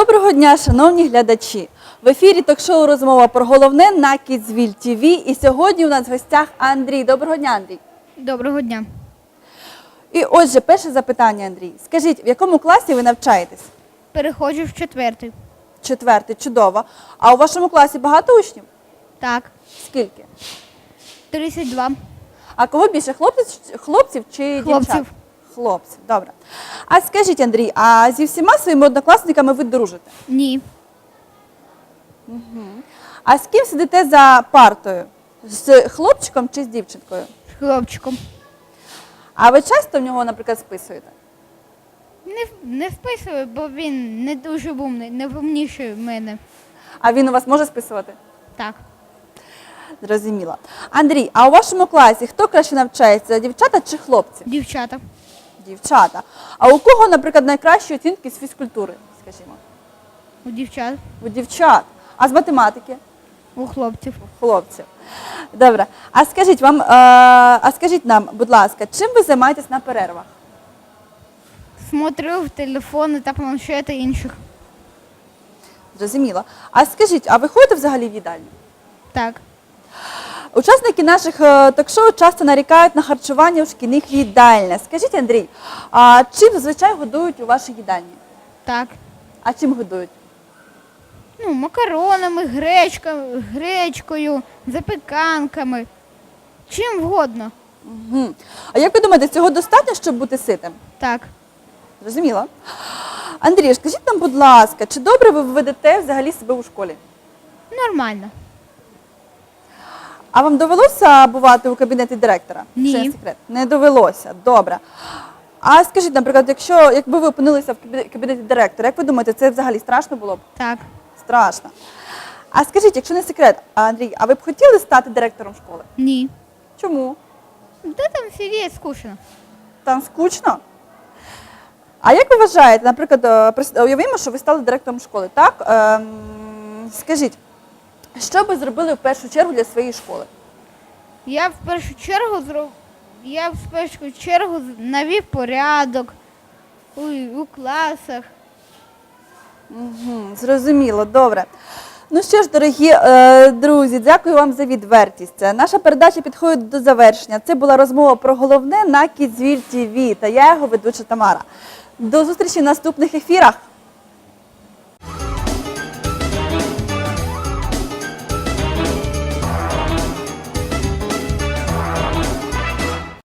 Доброго дня, шановні глядачі! В ефірі ток-шоу розмова про головне на Кідзвіль ТВ. І сьогодні у нас в гостях Андрій. Доброго дня, Андрій. Доброго дня. І отже, перше запитання, Андрій. Скажіть, в якому класі ви навчаєтесь? Переходжу в четвертий. Четвертий, чудово. А у вашому класі багато учнів? Так, Скільки? 32. А кого більше хлопців, хлопців чи Хлопців. дівчат? Хлопців, добре. А скажіть, Андрій, а зі всіма своїми однокласниками ви дружите? Ні. А з ким сидите за партою? З хлопчиком чи з дівчинкою? З хлопчиком. А ви часто в нього, наприклад, списуєте? Не, не вписую, бо він не дуже умний, не вумніший в мене. А він у вас може списувати? Так. Зрозуміло. Андрій, а у вашому класі хто краще навчається? Дівчата чи хлопці? Дівчата. Дівчата. А у кого, наприклад, найкращі оцінки з фізкультури, скажімо? У дівчат, У дівчат. А з математики? у хлопців. У хлопців. Добре. А скажіть вам, е, а скажіть нам, будь ласка, чим ви займаєтесь на перервах? Смотрю в телефони та планшети інших. Зрозуміло. А скажіть, а ви ходите взагалі в їдальню? Так. Учасники наших е, ток-шоу часто нарікають на харчування у шкільних їдальнях. Скажіть, Андрій, а чим зазвичай годують у вашій їдальні? Так. А чим годують? Ну, макаронами, гречкою, гречкою, запіканками. Чим вгодно. Угу. А як ви думаєте, цього достатньо, щоб бути ситим? Так. Зрозуміло. Андрій, скажіть нам, будь ласка, чи добре ви ведете взагалі себе у школі? Нормально. А вам довелося бувати у кабінеті директора? Ні. Не секрет? Не довелося. Добре. А скажіть, наприклад, якщо якби ви опинилися в кабінеті директора, як ви думаєте, це взагалі страшно було б? Так. Страшно. А скажіть, якщо не секрет, Андрій, а ви б хотіли стати директором школи? Ні. Чому? Де там сидіти скучно? Там скучно? А як ви вважаєте, наприклад, е, уявімо, що ви стали директором школи, так? Ем, скажіть, що ви зробили в першу чергу для своєї школи? Я в першу чергу зроб... я в першу чергу навів порядок у, у класах. Угу, зрозуміло, добре. Ну що ж, дорогі е, друзі, дякую вам за відвертість. Наша передача підходить до завершення. Це була розмова про головне на Кідзвіль ТВ та я його ведуча Тамара. До зустрічі в наступних ефірах.